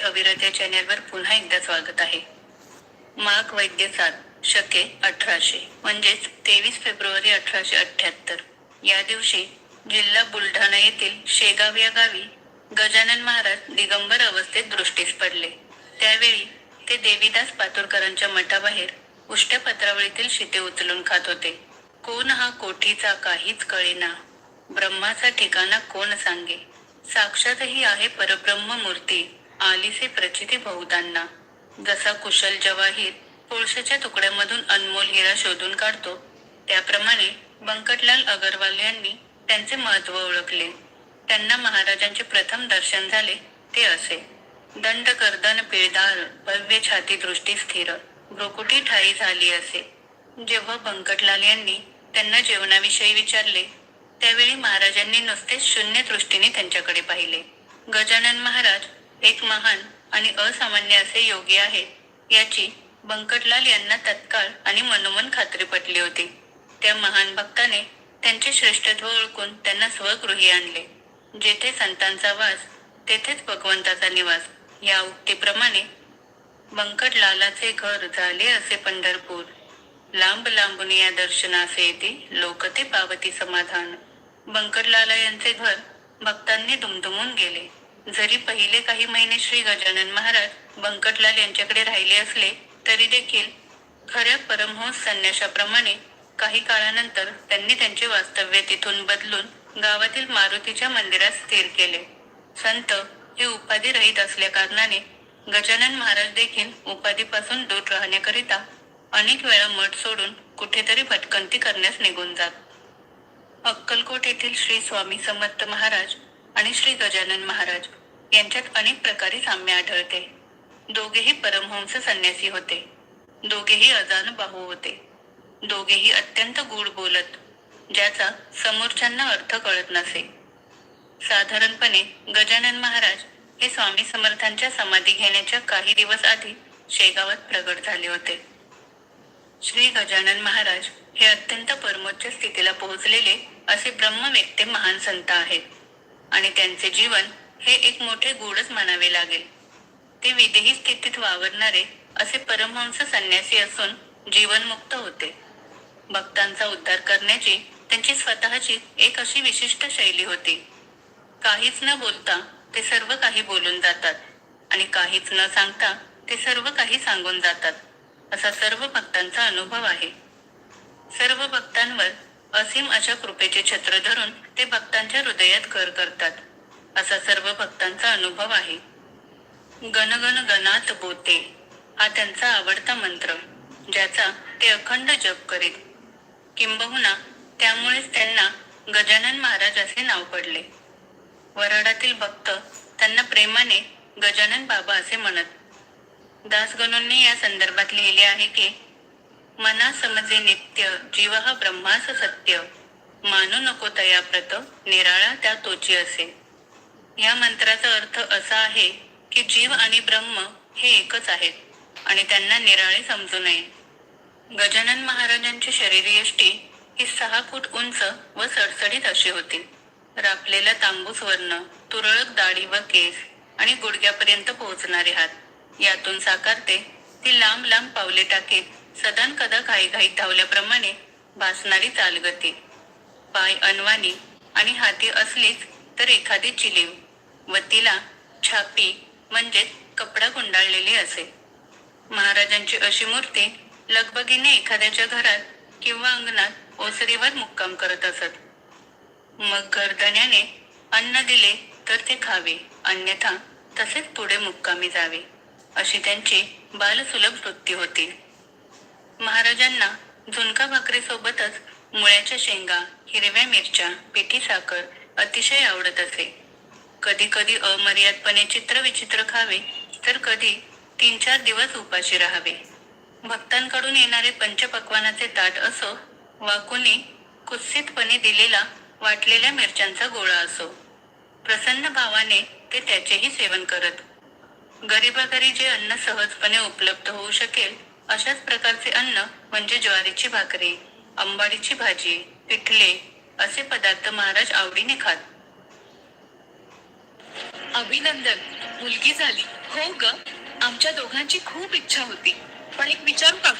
अविरत या चॅनेलवर पुन्हा एकदा स्वागत आहे. माघ वैद्य सात शके अठराशे म्हणजेच तेवीस फेब्रुवारी अठराशे अठ्याहत्तर या दिवशी जिल्हा बुलढाणा येथील शेगाव या गावी गजानन महाराज दिगंबर अवस्थेत दृष्टीस पडले. त्यावेळी ते देवीदास पातुरकरांच्या मठाबाहेर उष्ट्या पत्रावळीतील शिते उचलून खात होते. कोण हा कोठीचा काहीच कळेना. ब्रह्माचा ठिकाणा कोण सांगे? साक्षातही आहे परब्रह्म मूर्ती आलीसे प्रचिती बहुतांना. जसा कुशल जवाहीर कोळशाच्या तुकड्यामधून अनमोल हिरा शोधून काढतो त्याप्रमाणे बंकटलाल अगरवाल यांनी त्यांचे महत्त्व ओळखले. त्यांना महाराजांचे प्रथम दर्शन झाले ते असे. दंड कर्दन पिळदार भव्य छाती दृष्टी स्थिर. भ्रुकुटी ठाई झाली असे. जेव्हा बंकटलाल यांनी त्यांना जेवणाविषयी विचारले त्यावेळी महाराजांनी नुसतेच शून्य दृष्टीने त्यांच्याकडे पाहिले. गजानन महाराज एक महान आणि असामान्य असे योगी आहेत याची बंकटलाल यांना तत्काळ आणि मनोमन खात्री पटली होती. त्या महान भक्ताने त्यांचे श्रेष्ठत्व ओळखून त्यांना स्वगृही आणले जेथे संतांचा वास तेथेच भगवंताचा निवास या उक्तीप्रमाणे बंकटलालाचे घर झाले असे पंढरपूर. लांब लांबून या दर्शनासे येते लोक ते पावती समाधान. बंकटलाला यांचे घर भक्तांनी दुमदुमून गेले. जरी पहिले काही महिने श्री गजानन महाराज बंकटलाल यांच्याकडे राहिले असले तरी देखील खऱ्या परमहंस संन्याशाप्रमाणे काही काळानंतर त्यांनी त्यांचे वास्तव्य तिथून बदलून गावातील मारुतीच्या मंदिरात स्थिर केले. संत हे उपाधी रहित असल्या कारणाने गजानन महाराज देखील उपाधीपासून दूर राहण्याकरिता अनेक वेळा मठ सोडून कुठेतरी भटकंती करण्यास निघून जात. अक्कलकोट येथील श्री स्वामी समर्थ महाराज आणि श्री गजानन महाराज यांच्यात अनेक प्रकारे साम्य आढळते. दोघेही परमहंस संन्यासी होते. दोघेही अजानुबाहू होते. दोघेही अत्यंत गूढ बोलत ज्याचा समोरच्यांना अर्थ कळत नसे. साधारणपणे गजानन महाराज हे स्वामी समर्थांच्या समाधी घेण्याच्या काही दिवस आधी शेगावात प्रगट झाले होते. श्री गजानन महाराज हे अत्यंत परमोच्च स्थितीला पोहोचलेले असे ब्रह्म व्यक्ती महान संत आहेत. आणि त्यांचे जीवन हे एक मोठे गूढच म्हणावे लागेल. ते विदेही स्थितीत वावरणारे असे परमहंस संन्यासी असून जीवनमुक्त होते. भक्तांचा उद्धार करण्याची त्यांची स्वतःची एक अशी विशिष्ट शैली होती. काहीच न बोलता ते सर्व काही बोलून जातात आणि काहीच न सांगता ते सर्व काही सांगून जातात. असा सर्व भक्तांचा अनुभव आहे. सर्व भक्तांवर असीम अशा कृपेचे छत्र धरून ते भक्तांच्या हृदयात घर करतात. असा सर्व भक्तांचा अनुभव आहे. गणगण गणात बोते. हा त्यांचा आवडता मंत्र ज्याचा ते अखंड जप करीत. किंबहुना त्यामुळेच त्यांना गजानन महाराज असे नाव पडले. वराडातील भक्त त्यांना प्रेमाने गजानन बाबा असे म्हणत दासगणूंनी या संदर्भात लिहिले आहे की मना समजे नित्य जीव हा ब्रह्मास सत्य. मानू नको तया प्रत निराळा त्या तोची असे. या मंत्राचा अर्थ असा आहे की जीव आणि ब्रह्म हे एकच आहेत आणि त्यांना निराळे समजू नये. गजानन महाराजांची शरीरयष्टी ही सहा फूट उंच व सडसडीत अशी होती. रापलेला तांबूस वर्ण तुरळक दाढी व केस आणि गुडघ्यापर्यंत पोहोचणारे हात. यातून साकारते ती लांब लांब पावले टाकीत सदान कदा घाईघाईत धावल्याप्रमाणे भासणारी चालगती. पाय अनवाणी आणि हाती असलीच तर एखादी चिलीम. व तिला छापी म्हणजेच कपडा गुंडाळलेली असे. महाराजांची अशी मूर्ती लगबगीने एखाद्याच्या घरात किंवा अंगणात ओसरीवर मुक्काम करत असत. मग गर्दण्याने अन्न दिले तर ते खावे अन्यथा तसेच पुढे मुक्कामी जावे अशी त्यांची बालसुलभ वृत्ती होती. महाराजांना झुणका भाकरीसोबतच मुळ्याच्या शेंगा हिरव्या मिरच्या पिठी साखर अतिशय आवडत असे. कधी कधी अमर्यादपणे चित्र विचित्र खावे तर कधी तीन चार दिवस उपाशी राहावे. भक्तांकडून येणारे पंचपक्वानाचे ताट असो वा कुणी कुत्सितपणे दिलेला वाटलेल्या मिरच्यांचा गोळा असो. प्रसन्न भावाने ते त्याचेही सेवन करत. गरीबाघरी जे अन्न सहजपणे उपलब्ध होऊ शकेल अशाच प्रकारचे अन्न म्हणजे ज्वारीची भाकरी अंबाडीची भाजी पिठले असे पदार्थ महाराज आवडीने खात. अभिनंदन. मुलगी झाली. हो ग. आमच्या दोघांची खूप इच्छा होती. पण एक विचारू का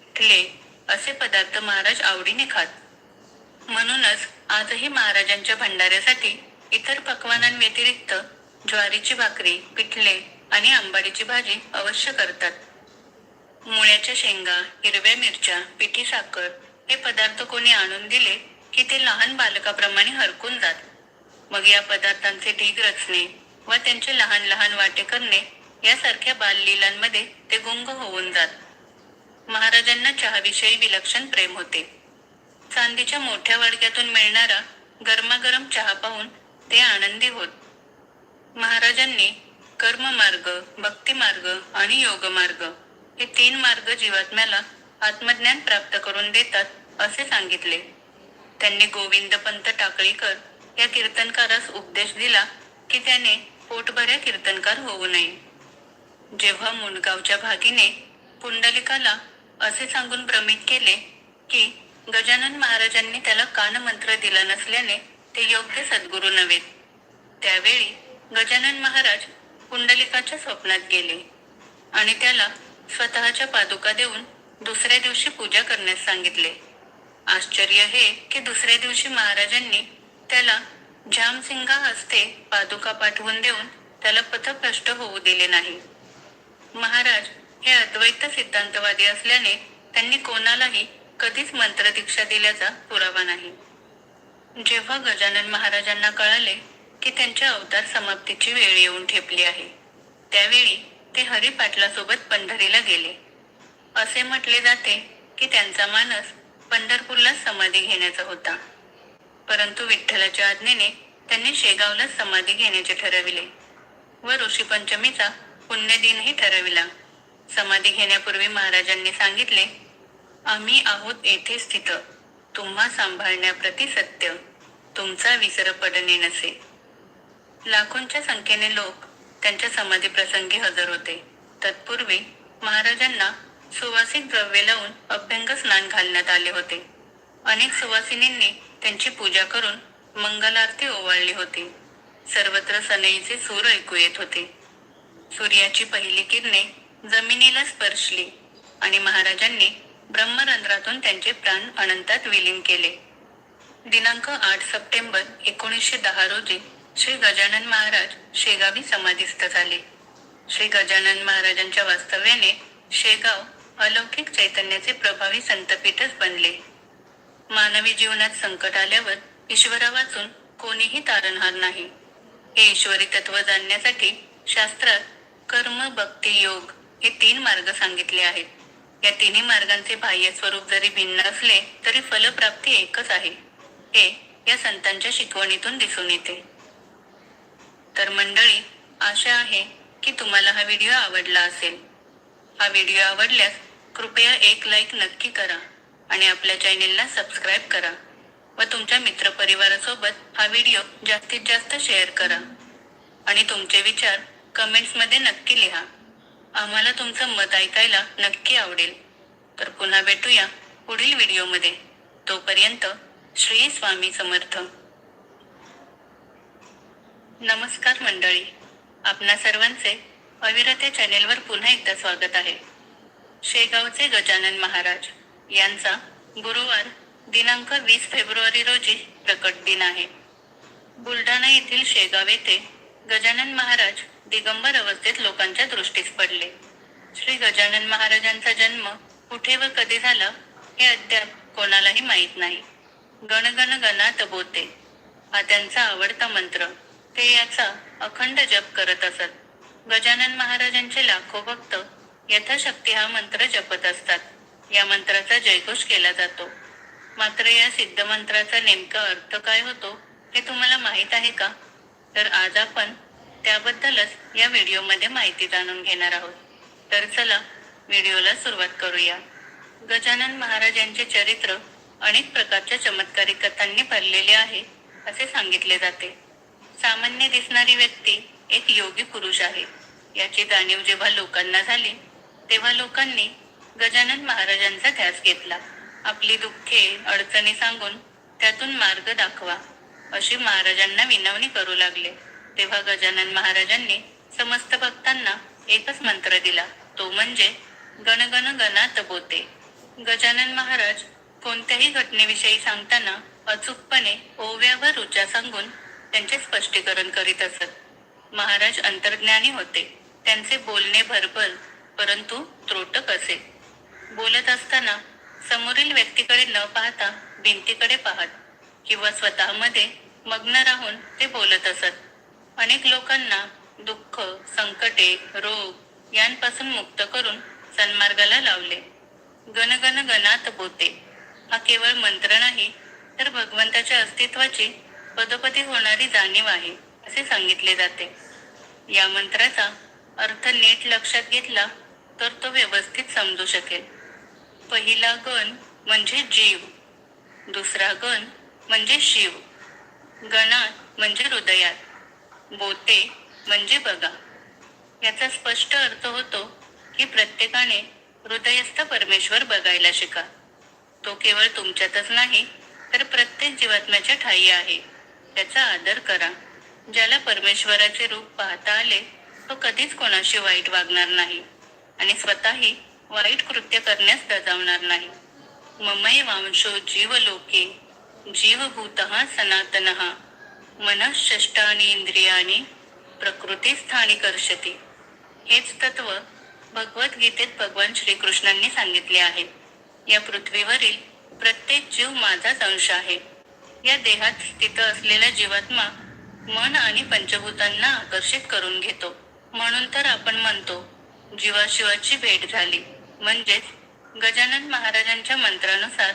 पिठले असे पदार्थ महाराज आवडीने खात. म्हणूनच आजही महाराजांच्या भंडाऱ्यासाठी इतर पक्वानांव्यतिरिक्त ज्वारीची भाकरी पिठले आणि आंबाडीची भाजी अवश्य करतात. मुळ्याच्या शेंगा हिरव्या मिरच्या पिठी साखर हे पदार्थ कोणी आणून दिले की ते लहान बालकाप्रमाणे हरकून जात? मग या पदार्थांचे ढीग रचणे व त्यांचे लहान लहान वाटे करणे यासारख्या बाललीलांमध्ये ते गुंग होऊन जात. महाराजांना चहाविषयी विलक्षण प्रेम होते. चांदीच्या मोठ्या वाडक्यातून मिळणारा गरमागरम चहा पाहून ते आनंदी होत. महाराजांनी कर्ममार्ग भक्तिमार्ग आणि योगमार्ग हे तीन मार्ग जीवात्म्याला आत्मज्ञान प्राप्त करून देतात असे सांगितले. त्यांनी गोविंद पंत टाकळीकर या कीर्तनकारास उपदेश दिला की त्याने पोटभऱ्या कीर्तनकार होऊ नये. जेव्हा मुंडगावच्या भागीने पुंडलिकाला असे सांगून भ्रमित केले की गजानन महाराजांनी त्याला कानमंत्र दिला नसल्याने ते योग्य सद्गुरू नव्हेत त्यावेळी गजानन महाराज पुंडलिकाच्या स्वप्नात गेले आणि त्याला स्वतःच्या पादुका देऊन दुसऱ्या दिवशी पूजा करण्यास सांगितले. आश्चर्य हे की दुसऱ्या दिवशी महाराजांनी त्याला जामसिंगा हस्ते पादुका पाठवून देऊन त्याला पथभ्रष्ट होऊ दिले नाही. महाराज हे अद्वैत सिद्धांतवादी असल्याने त्यांनी कोणालाही कधीच मंत्रदीक्षा दिल्याचा पुरावा नाही. जेव्हा गजानन महाराजांना कळाले की त्यांच्या अवतार समाप्तीची वेळ येऊन ठेपली आहे त्यावेळी ते हरी पाटलासोबत पंढरीला गेले. असे म्हटले जाते की त्यांचा मानस पंढरपूरला समाधी घेण्याचा होता. परंतु विठ्ठलाच्या आज्ञेने त्यांनी शेगावला समाधी घेण्याचे ठरविले व ऋषीपंचमीचा पुण्यदिनही ठरविला. समाधी घेण्यापूर्वी महाराजांनी सांगितले आम्ही आहोत येथे स्थित. तुम्हा सांभाळण्याप्रती सत्य. तुमचा विसर पडणे नसे. लाखोंच्या संख्येने लोक त्यांच्या समाधी प्रसंगी हजर होते. तत्पूर्वी महाराजांना सुवासिक द्रव्य लावून अभ्यंग स्नान घालण्यात आले होते. अनेक सुवासिनींनी त्यांची पूजा करून मंगलारती ओवाळली होती. सर्वत्र सनईचे सूर ऐकू येत होते. सूर्याची पहिली किरणे जमिनीला स्पर्शली आणि महाराजांनी ब्रह्मरंध्रातून त्यांचे प्राण अनंतात विलीन केले. दिनांक आठ सप्टेंबर एकोणीसशे दहा रोजी श्री गजानन महाराज शेगावी समाधीस्थ झाले. श्री गजानन महाराजांच्या वास्तव्याने शेगाव अलौकिक चैतन्याचे प्रभावी संतपीठच बनले. मानवी जीवनात संकट आल्यावर ईश्वरा वाचून कोणीही तारणहार नाही. हे ईश्वरी तत्व जाणण्यासाठी शास्त्रात कर्म भक्ती योग हे तीन मार्ग सांगितले आहेत. या तिन्ही मार्गांचे बाह्य स्वरूप जरी भिन्न असले तरी फलप्राप्ती एकच आहे. हे या संतांच्या शिकवणीतून दिसून येते. तर मंडळी आशा आहे की तुम्हाला हा व्हिडिओ आवडला असेल. हा व्हिडिओ आवडल्यास कृपया एक लाईक नक्की करा आणि आपल्या चॅनेलला सबस्क्राईब करा व तुमच्या मित्रपरिवारासोबत हा व्हिडिओ जास्तीत जास्त शेअर करा. आणि तुमचे विचार कमेंट्समध्ये नक्की लिहा. आम्हाला तुमचं मत ऐकायला नक्की आवडेल. तर पुन्हा भेटूया पुढील व्हिडिओमध्ये तोपर्यंत श्री स्वामी समर्थ. नमस्कार मंडळी. आपणा सर्वांचे अविरते चॅनेलवर पुन्हा एकदा स्वागत आहे. शेगावचे गजानन महाराज यांचा गुरुवार दिनांक वीस फेब्रुवारी रोजी प्रकट दिन आहे. बुलढाणा येथील शेगाव येथे गजानन महाराज दिगंबर अवस्थेत लोकांच्या दृष्टीस पडले. श्री गजानन महाराजांचा जन्म कुठे व कधी झाला हे अद्याप कोणालाही माहीत नाही. गणगण गणात बोते. हा त्यांचा आवडता मंत्र. ते याचा अखंड जप करत असत. गजानन महाराजांचे लाखो भक्त यथाशक्ती हा मंत्र जपत असतात. या मंत्राचा जयघोष केला जातो. मात्र या सिद्ध मंत्राचा नेमका अर्थ काय होतो हे तुम्हाला माहीत आहे का? तर आज आपण त्याबद्दलच या व्हिडिओमध्ये माहिती जाणून घेणार आहोत. तर चला व्हिडिओला सुरुवात करूया. गजानन महाराज यांचे चरित्र अनेक प्रकारच्या चमत्कारिक कथांनी भरलेले आहे असे सांगितले जाते. सामान्य दिसणारी व्यक्ती एक योगी पुरुष आहे. याची जाणीव जेव्हा लोकांना झाली तेव्हा लोकांनी गजानन महाराजांचा ध्यास घेतला. आपली दुःखे अडचणी सांगून त्यातून मार्ग दाखवा अशी महाराजांना विनवणी करू लागले. तेव्हा गजानन महाराजांनी समस्त भक्तांना एकच मंत्र दिला तो म्हणजे गणगण गणात बोते. गजानन महाराज कोणत्याही घटनेविषयी सांगताना अचूकपणे ओव्या व रुचा सांगून त्यांचे स्पष्टीकरण करीत असत. महाराज अंतर्ज्ञानी होते. त्यांचे बोलणे भरभर परंतु त्रोटक असे. बोलत असताना समोरील व्यक्तीकडे न पाहता भिंतीकडे पाहत किंवा स्वतःमध्ये मग्न राहून ते बोलत असत. अनेक लोकांना दुःख संकटे रोग यांपासून मुक्त करून सन्मार्गाला लावले. गणगण गणात बोते. हा केवळ मंत्र नाही तर भगवंताच्या अस्तित्वाची पदोपदी होणारी जाणीव आहे असे सांगितले जाते. या मंत्राचा अर्थ नीट लक्षात घेतला तर तो व्यवस्थित समजू शकेल. पहिला गण म्हणजे जीव दुसरा गण म्हणजे शिव गणात म्हणजे हृदयात बोते म्हणजे बघा. याचा स्पष्ट अर्थ होतो की प्रत्येकाने हृदयस्थ परमेश्वर बघायला शिका. तो केवळ तुमच्यातच नाही तर प्रत्येक जीवात्म्याच्या ठाई आहे. त्याचा आदर करा. ज्याला परमेश्वराचे रूप पाहता आले तो कधीच कोणाशी वाईट वागणार नाही आणि स्वतःही वाईट कृत्य करण्यास दजावणार नाही. ममय वांशो जीवलोके जीवभूत सनातन मनःष्टानी प्रकृती स्थानी कर्षती. हेच तत्व भगवद्गीतेत भगवान श्रीकृष्णांनी सांगितले आहे या पृथ्वीवरील प्रत्येक जीव माझाच अंश आहे. या देहात स्थित असलेला जीवात्मा मन आणि पंचभूतांना आकर्षित करून घेतो. म्हणून तर आपण म्हणतो जीवाशिवाची भेट झाली. म्हणजेच गजानन महाराजांच्या मंत्रानुसार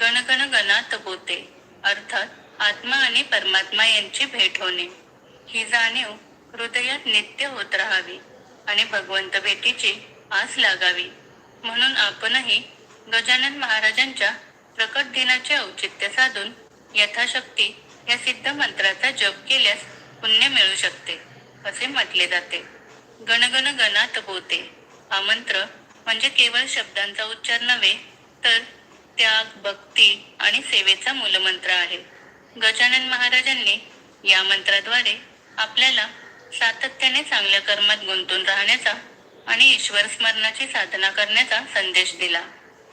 गणगण गणात होते. अर्थात आत्मा आणि परमात्मा यांची भेट होणे. ही जाणीव हृदयात नित्य होत राहावी आणि भगवंत भेटीची आस लागावी. म्हणून आपणही गजानन महाराजांच्या प्रकट दिनाचे औचित्य साधून यथाशक्ती या सिद्ध मंत्राचा जप केल्यास पुण्य मिळू शकते असे म्हटले जाते. गणगण गणात बोते हा मंत्र म्हणजे केवळ शब्दांचा उच्चार नव्हे तर त्याग भक्ती आणि सेवेचा मूलमंत्र आहे. गजानन महाराजांनी या मंत्राद्वारे आपल्याला सातत्याने चांगल्या कर्मात गुंतून राहण्याचा आणि ईश्वर स्मरणाची साधना करण्याचा संदेश दिला.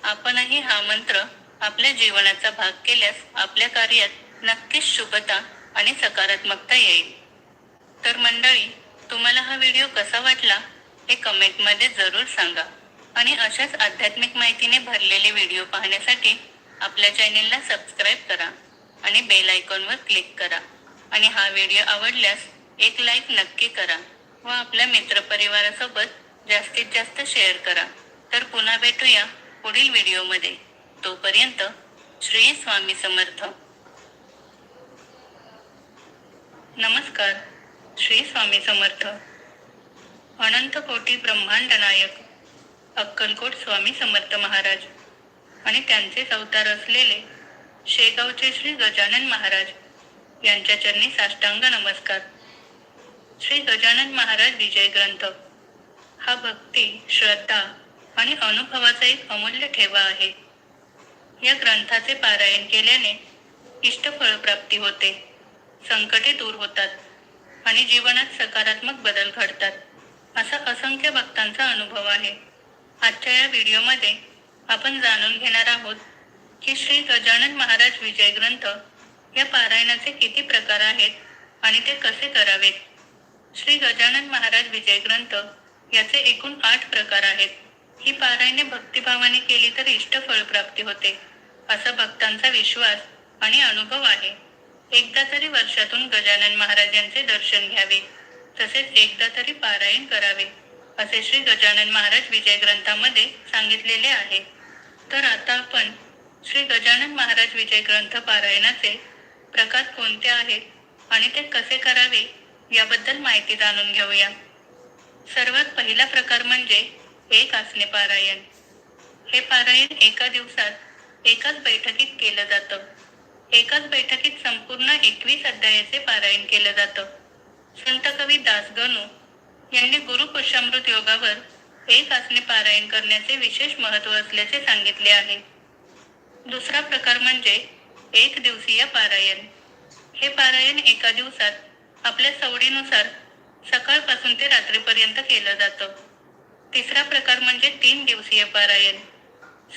आपणही हा मंत्र आपल्या जीवनाचा भाग केल्यास आपल्या कार्यात नक्कीच शुभता आणि सकारात्मकता येईल. तर मंडळी तुम्हाला हा व्हिडिओ कसा वाटला हे कमेंटमध्ये जरूर सांगा आणि अशाच आध्यात्मिक माहितीने भरलेले व्हिडिओ पाहण्यासाठी आपल्या चॅनेलला सबस्क्राईब करा आणि बेल आयकॉनवर क्लिक करा. आणि हा व्हिडिओ आवडल्यास एक लाईक नक्की करा व आपल्या मित्रपरिवारासोबत जास्तीत जास्त शेअर करा. तर पुन्हा भेटूया पुढील व्हिडिओमध्ये. तोपर्यंत श्री स्वामी समर्थ. नमस्कार श्री स्वामी समर्थ. अनंत कोटी ब्रह्मांड नायक अक्कलकोट स्वामी समर्थ महाराज आणि त्यांचे अवतार असलेले शेगावचे श्री गजानन महाराज यांच्या चरणी साष्टांग नमस्कार. श्री गजानन महाराज विजय ग्रंथ. हा भक्ती श्रद्धा आणि अनुभवाचा एक अमूल्य ठेवा आहे. या ग्रंथाचे पारायण केल्याने इष्टफळ प्राप्ती होते. संकटे दूर होतात आणि जीवनात सकारात्मक बदल घडतात. असा असंख्य भक्तांचा अनुभव आहे. आजच्या या व्हिडिओमध्ये आपण जाणून घेणार आहोत की श्री गजानन महाराज विजय ग्रंथ या पारायणाचे किती प्रकार आहेत आणि ते कसे करावेत? श्री गजानन महाराज विजय ग्रंथ याचे एकूण आठ प्रकार आहेत. ही पारायणे भक्तिभावाने केली तर इष्ट फळप्राप्ती होते. असा भक्तांचा विश्वास आणि अनुभव आहे. एकदा तरी वर्षातून गजानन महाराज यांचे दर्शन घ्यावे. तसेच एकदा तरी पारायण करावे असे श्री गजानन महाराज विजय ग्रंथामध्ये सांगितलेले आहे. तर आता आपण श्री गजानन महाराज विजय ग्रंथ पारायणाचे प्रकार कोणते आहेत आणि ते कसे करावे याबद्दल माहिती जाणून घेऊया. सर्वात पहिला प्रकार म्हणजे एक आसने पारायण. हे पारायण एका दिवसात एकाच बैठकीत केलं जातं. एकाच बैठकीत संपूर्ण एकवीस अध्यायाचे पारायण केलं जातं. संत कवी दासगणू यांनी गुरु पुष्यामृत योगावर एक आसने पारायण करण्याचे विशेष महत्त्व असल्याचे सांगितले आहे. दुसरा प्रकार म्हणजे एक दिवसीय पारायण. हे पारायण एका दिवसात आपल्या सवडीनुसार सकाळपासून ते रात्रीपर्यंत केलं जातं. तिसरा प्रकार म्हणजे तीन दिवसीय पारायण.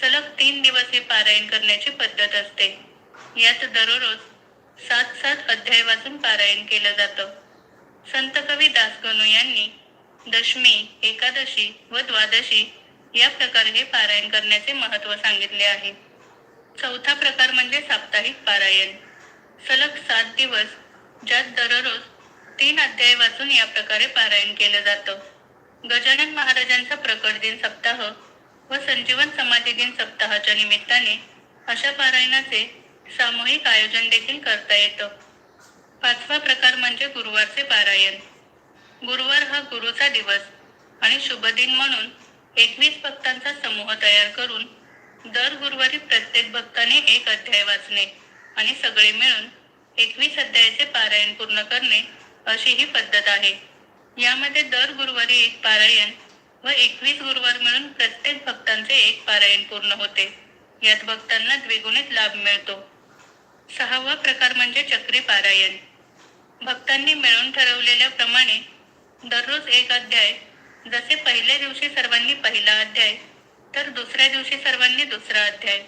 सलग तीन दिवस हे पारायण करण्याची पद्धत असते. यात दररोज सात सात अध्याय वाचून पारायण केलं जातं. संत कवी दासगणू यांनी दशमी एकादशी व द्वादशी या प्रकारे हे पारायण करण्याचे महत्त्व सांगितले आहे. चौथा प्रकार म्हणजे साप्ताहिक पारायण. सलग सात दिवस ज्यात दररोज तीन अध्याय वाचून या प्रकारे पारायण केलं जातं. गजानन महाराजांचा प्रकट दिन सप्ताह व संजीवन समाधी दिन सप्ताहाच्या निमित्ताने अशा पारायणाचे सामूहिक आयोजन देखील करता येतं. पाचवा प्रकार म्हणजे गुरुवारचे पारायण. गुरुवार हा गुरुचा दिवस आणि शुभ दिन म्हणून एकवीस भक्तांचा समूह तयार करून दर गुरुवारी प्रत्येक भक्ताने एक अध्याय वाचणे आणि सगळे मिळून एकवीस अध्यायाचे पारायण पूर्ण करणे अशी ही पद्धत आहे. यामध्ये दर गुरुवारी एक पारायण व एकवीस गुरुवार मिळून प्रत्येक भक्तांचे एक पारायण पूर्ण होते. यात भक्तांना द्विगुणित लाभ मिळतो. सहावा प्रकार म्हणजे चक्री पारायण. भक्तांनी मिळून ठरवलेल्या प्रमाणे दररोज एक अध्याय जसे पहिल्या दिवशी सर्वांनी पहिला अध्याय तर दुसऱ्या दिवशी सर्वांनी दुसरा अध्याय.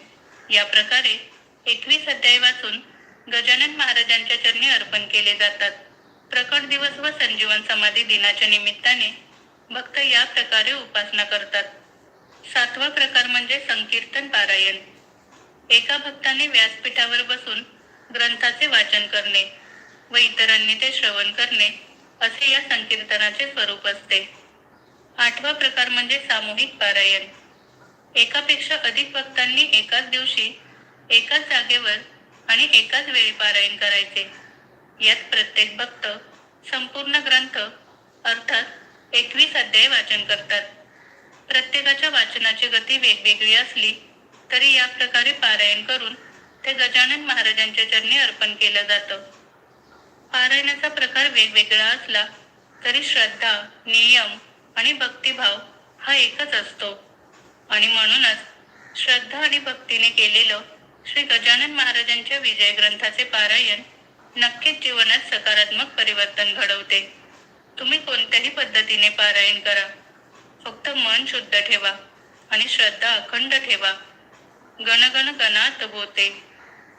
या प्रकारे एकवीस अध्याय वाचून गजानन महाराजांच्या चरणी अर्पण केले जातात. प्रकट दिवस व संजीवन समाधी दिनाच्या निमित्ताने भक्त या प्रकारे उपासना करतात. सातवा प्रकार म्हणजे संकीर्तन पारायण. एका भक्ताने व्यासपीठावर बसून ग्रंथाचे वाचन करणे व इतरांनी ते श्रवण करणे असे या संकीर्तनाचे स्वरूप असते. आठवा प्रकार म्हणजे सामूहिक पारायण. एकापेक्षा अधिक भक्तांनी एकाच दिवशी एकाच जागेवर आणि एकाच वेळी पारायण करायचे. यात प्रत्येक भक्त संपूर्ण ग्रंथ अर्थात एकवीस अध्याय वाचन करतात. प्रत्येकाच्या वाचनाची गती वेगवेगळी असली तरी या प्रकारे पारायण करून ते गजानन महाराजांच्या चरणी अर्पण केलं जातं. पारायणाचा प्रकार वेगवेगळा असला तरी श्रद्धा नियम आणि भक्तिभाव हा एकच असतो. आणि म्हणूनच श्रद्धा आणि भक्तीने केलेलं श्री गजानन महाराजांच्या विजय ग्रंथाचे पारायण नक्कीच जीवनात सकारात्मक परिवर्तन घडवते. तुम्ही कोणत्याही पद्धतीने पारायण करा. फक्त मन शुद्ध ठेवा आणि श्रद्धा अखंड ठेवा. गणगण गणात होते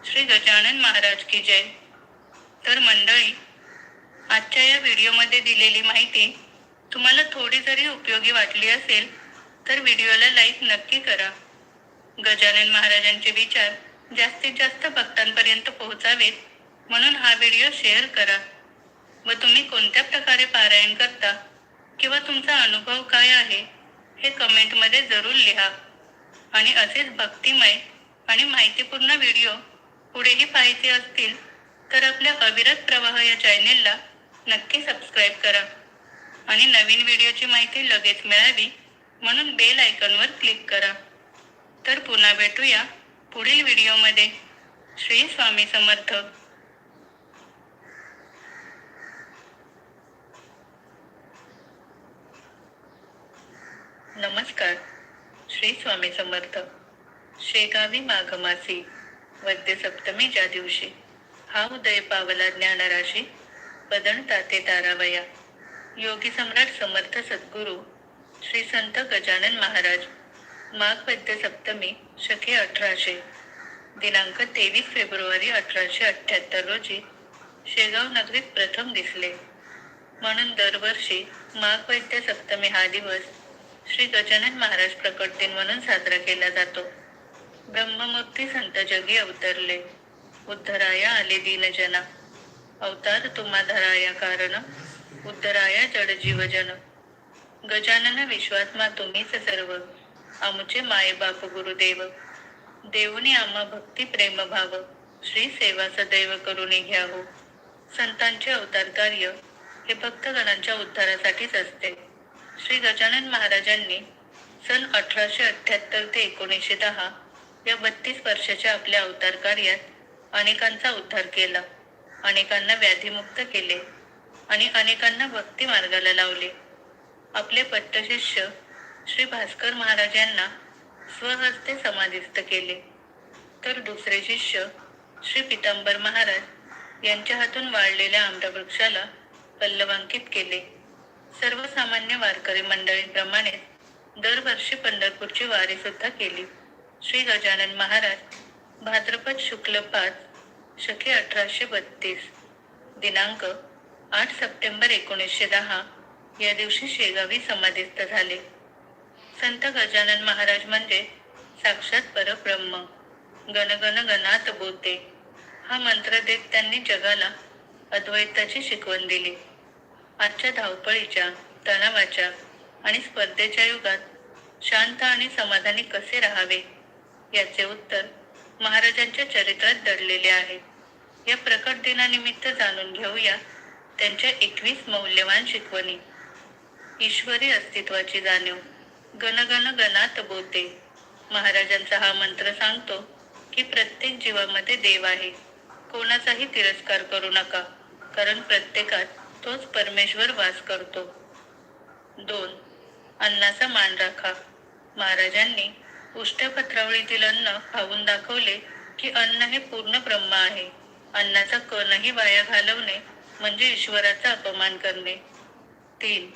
श्री गजानन महाराज की जय. तर मंडळी आजच्या या व्हिडिओमध्ये दिलेली माहिती तुम्हाला थोडी जरी उपयोगी वाटली असेल तर व्हिडिओला लाईक नक्की करा. गजानन महाराजांचे विचार जास्तीत जास्त भक्तांपर्यंत पोहोचावेत म्हणून हा व्हिडिओ शेअर करा. व तुम्ही कोणत्या प्रकारे पारायण करता? किंवा तुमचा अनुभव काय आहे? हे कमेंटमध्ये जरूर लिहा. आणि असेच भक्तिमय आणि माहितीपूर्ण व्हिडिओ पुढेही पाहायचे असतील तर आपल्या अविरत प्रवाह या चॅनेलला नक्की सबस्क्राईब करा. आणि नवीन व्हिडिओची माहिती लगेच मिळावी म्हणून बेल आयकॉनवर क्लिक करा. तर पुन्हा भेटूया पुढील व्हिडिओमध्ये श्री स्वामी समर्थ. नमस्कार. श्री स्वामी समर्थ. शेगावी माघमासी वद्य सप्तमी ज्या दिवशी हा उदय पावला ज्ञानराशी बदन ताते तारावया. योगी सम्राट समर्थ सद्गुरू श्री संत गजानन महाराज माघ वद्य सप्तमी शके अठराशे दिनांक तेवीस फेब्रुवारी अठराशे अठ्ठ्याहत्तर रोजी शेगाव नगरीत प्रथम दिसले. म्हणून दरवर्षी माघ वैद्य सप्तमी हा दिवस श्री गजानन महाराज प्रकट दिन म्हणून साजरा केला जातो. ब्रह्ममूर्ती संत जगी अवतरले. उद्धराया आले दीनजना अवतार तुम्हा धराया कारण. उद्धराया जड जीवजन. गजानन विश्वात्मा तुम्हीच सर्व. आमचे माये बाप गुरुदेव. देवनी आम्हा भक्ती प्रेम भाव. श्री सेवा सदैव करुणी घ्या हो संतांचे अवतार कार्य हे भक्तगणांच्या उद्धारासाठीच असते. श्री गजानन महाराजांनी सन अठराशे अठ्ठ्याहत्तर ते एकोणीसशे दहा या बत्तीस वर्षाच्या आपल्या अवतार कार्यात अनेकांचा उद्धार केला. अनेकांना व्याधीमुक्त केले आणि अनेकांना भक्ती मार्गाला लावले. आपले पट्टशिष्य श्री भास्कर महाराज यांना स्वहस्ते समाधिस्थ केले. तर दुसरे शिष्य श्री पितांबर महाराज यांच्या हातून वाढलेल्या आम्रवृक्षाला पल्लवांकित केले. सर्वसामान्य वारकरी मंडळींप्रमाणे दरवर्षी पंढरपूरची वारी सुद्धा केली. श्री गजानन महाराज भाद्रपद शुक्ल पाच शके अठराशे बत्तीस दिनांक आठ सप्टेंबर एकोणीसशे दहा या दिवशी शेगावी समाधिस्थ झाले. संत गजानन महाराज म्हणजे साक्षात परब्रह्म. गणगण गणात बोते. हा मंत्र देत त्यांनी जगाला अद्वैताची शिकवण दिली. आजच्या धावपळीच्या तणावाच्या आणि स्पर्धेच्या युगात शांत आणि समाधानी कसे राहावे? याचे उत्तर महाराजांच्या चरित्रात दडलेले आहे. या प्रकट दिनानिमित्त जाणून घेऊया त्यांच्या एकवीस मौल्यवान शिकवणी. ईश्वरी अस्तित्वाची जाणीव. गणगण गणात बोते. महाराजांचा हा मंत्र सांगतो की प्रत्येक जीवामध्ये देव आहे. कोणाचाही तिरस्कार करू नका कारण प्रत्येकात तोच परमेश्वर वास करतो. दोन अन्नाचा मान राखा. महाराजांनी उष्ट्यपत्रावळीतील अन्न खाऊन दाखवले की अन्न हे पूर्ण ब्रह्म आहे. अन्नाचा कणही वाया घालवणे म्हणजे ईश्वराचा अपमान करणे. तीन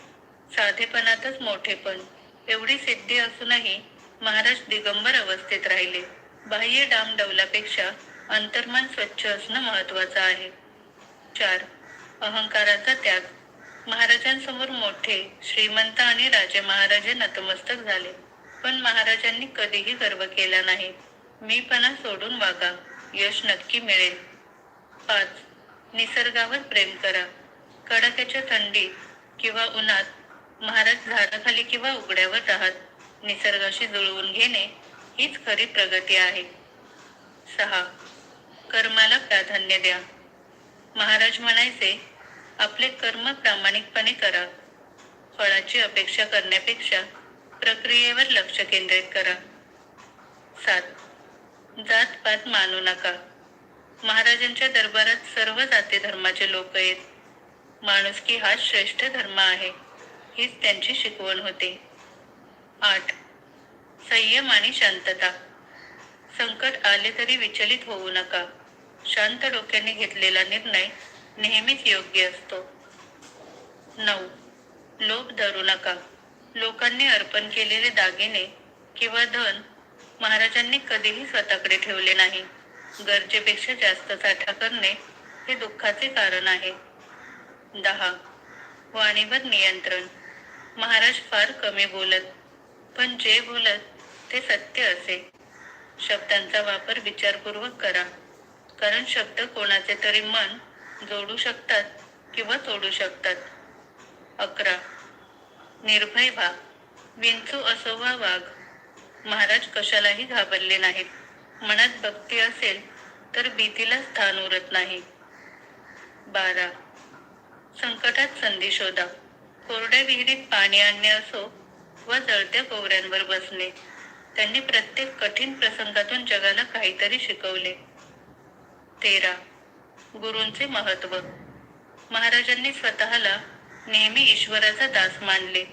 साधेपणातच मोठेपण. एवढी सिद्धी असूनही महाराज दिगंबर अवस्थेत राहिले. बाह्य डाम डवलापेक्षा अंतर्मन स्वच्छ असणं महत्वाचं आहे. चार अहंकाराचा त्याग. महाराजांसमोर मोठे श्रीमंत आणि राजे महाराजे नतमस्तक झाले. पण महाराजांनी कधीही गर्व केला नाही. मीपणा सोडून वागा. यश नक्की मिळेल. पाच. निसर्गावर प्रेम करा. कडाक्याच्या थंडीत किंवा उन्हात महाराज झाडाखाली किंवा उघड्यावर राहत निसर्गाशी जुळवून घेणे हीच खरी प्रगती आहे. सहा. कर्माला प्राधान्य द्या. महाराज म्हणायचे आपले कर्म प्रामाणिकपणे करा. फळाची अपेक्षा करण्यापेक्षा प्रक्रियेवर लक्ष केंद्रित करा. सात. जात पात मानू नका. महाराजांच्या दरबारात सर्व जाती धर्माचे लोक येत. माणुसकी हा श्रेष्ठ धर्म आहे हीच त्यांची शिकवण होती. आठ. संयम आणि शांतता. संकट आले तरी विचलित होऊ नका. शांत डोक्याने घेतलेला निर्णय नेहमीच योग्य असतो. नऊ. लोभ धरू नका. लोकांनी अर्पण केलेले दागिने किंवा धन महाराजांनी कधीही स्वतःकडे ठेवले नाही. गरजेपेक्षा जास्त साठा करणे हे दुःखाचे कारण आहे. दहा. वाणीवर नियंत्रण. महाराज फार कमी बोलत पण जे बोलत ते सत्य असे. शब्दांचा वापर विचारपूर्वक करा. कारण शब्द कोणाचे तरी मन जोडू शकतात किंवा तोडू शकतात. अकरा. निर्भय व्हा विंचू असो वा वाघ. महाराज कशालाही घाबरले नाहीत. मनात भक्ती असेल तर भीतीला स्थान उरत नाही. बारा. संकटात संधी शोधा. कोरड्या विहिरीत पाणी आणणे असो व जळत्या कोवऱ्यांवर बसणे. त्यांनी प्रत्येक कठीण प्रसंगातून जगाला काहीतरी शिकवले. तेरा. गुरूंचे महत्त्व. महाराजांनी स्वतःला नेहमी ईश्वराचा दास मानले.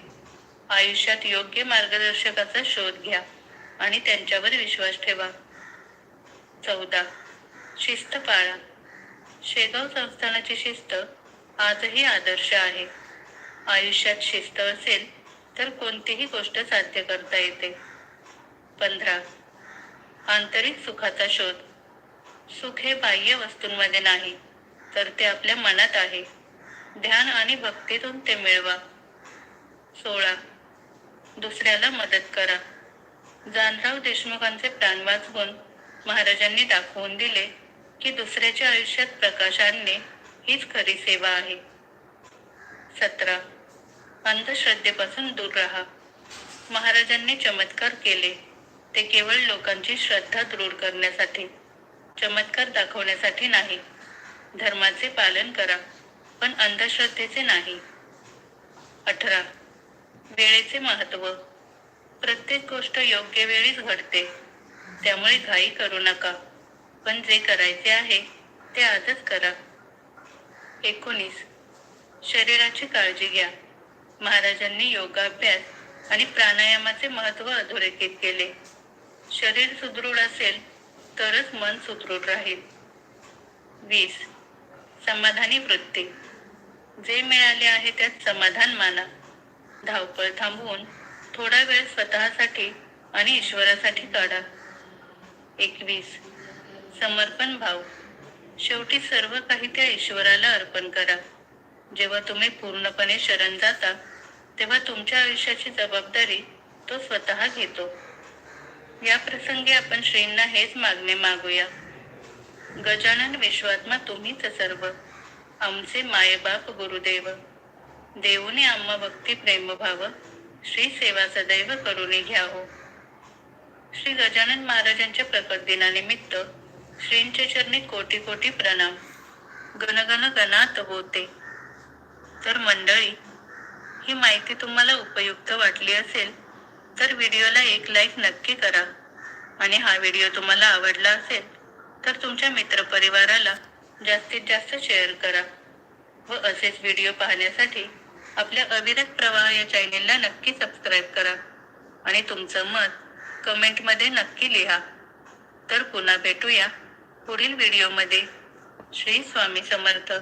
आयुष्यात योग्य मार्गदर्शकाचा शोध घ्या आणि त्यांच्यावर विश्वास ठेवा. चौदा. शिस्त पाळा. शेगाव संस्थानाची शिस्त आजही आदर्श आहे. आयुष्यात शिस्त असेल तर कोणतीही गोष्ट साध्य करता येते. पंधरा. आंतरिक सुखाचा शोध. सुख हे बाह्य वस्तूंमध्ये नाही तर ते आपल्या मनात आहे. ध्यान आणि भक्तीतून ते मिळवा. सोळा. दुसऱ्याला मदत करा. जानराव देशमुखांचे प्राणवाच गुण महाराजांनी दाखवून दिले की दुसऱ्याच्या आयुष्यात प्रकाश आणणे हीच खरी सेवा आहे. सतरा. अंधश्रद्धेपासून दूर राहा. महाराजांनी चमत्कार केले. ते केवळ लोकांची श्रद्धा दृढ करण्यासाठी चमत्कार दाखवण्यासाठी नाही. धर्माचे पालन करा पण अंधश्रद्धेचे नाही. अठरा. वेळेचे महत्त्व प्रत्येक गोष्ट योग्य वेळीच घडते. त्यामुळे घाई करू नका. पण जे करायचे आहे ते आजच करा. एकोणीस. शरीराची काळजी घ्या. महाराजांनी योगाभ्यास आणि प्राणायामाचे महत्त्व अधोरेखित केले. शरीर सुदृढ असेल तरच मन सुदृढ राहील. वीस. समाधानी वृत्ती. जे मिळाले आहे त्यात समाधान माना. धावपळ थांबवून थोडा वेळ स्वतःसाठी आणि ईश्वरासाठी काढा. एकवीस. समर्पण भाव. शेवटी सर्व काही त्या ईश्वराला अर्पण करा. जेव्हा तुम्ही पूर्णपणे शरण जाता तेव्हा तुमच्या आयुष्याची जबाबदारी तो स्वतः घेतो. या प्रसंगी आपण श्रींना हेच मागणे मागूया. गजानन विश्वात्मा तुम्हीच सर्व. आमचे मायबाप गुरुदेव. देऊने आम्हा भक्ती प्रेमभाव श्री सेवा सदैव करून घ्या हो श्री गजानन महाराजांच्या प्रकट दिनानिमित्त श्रींचे चरणी कोटी कोटी प्रणाम. गणगण गणात होते. तर मंडळी ही माहिती तुम्हाला उपयुक्त वाटली असेल तर व्हिडिओला एक लाईक नक्की करा. आणि हा व्हिडिओ तुम्हाला आवडला असेल तर तुमच्या मित्रपरिवाराला जास्तीत जास्त शेअर करा. व असेच व्हिडिओ पाहण्यासाठी आपल्या अविरत प्रवाह या चॅनेलला नक्की सबस्क्राईब करा. आणि तुमचं मत कमेंटमध्ये नक्की लिहा. तर पुन्हा भेटूया पुढील व्हिडिओमध्ये श्री स्वामी समर्थ.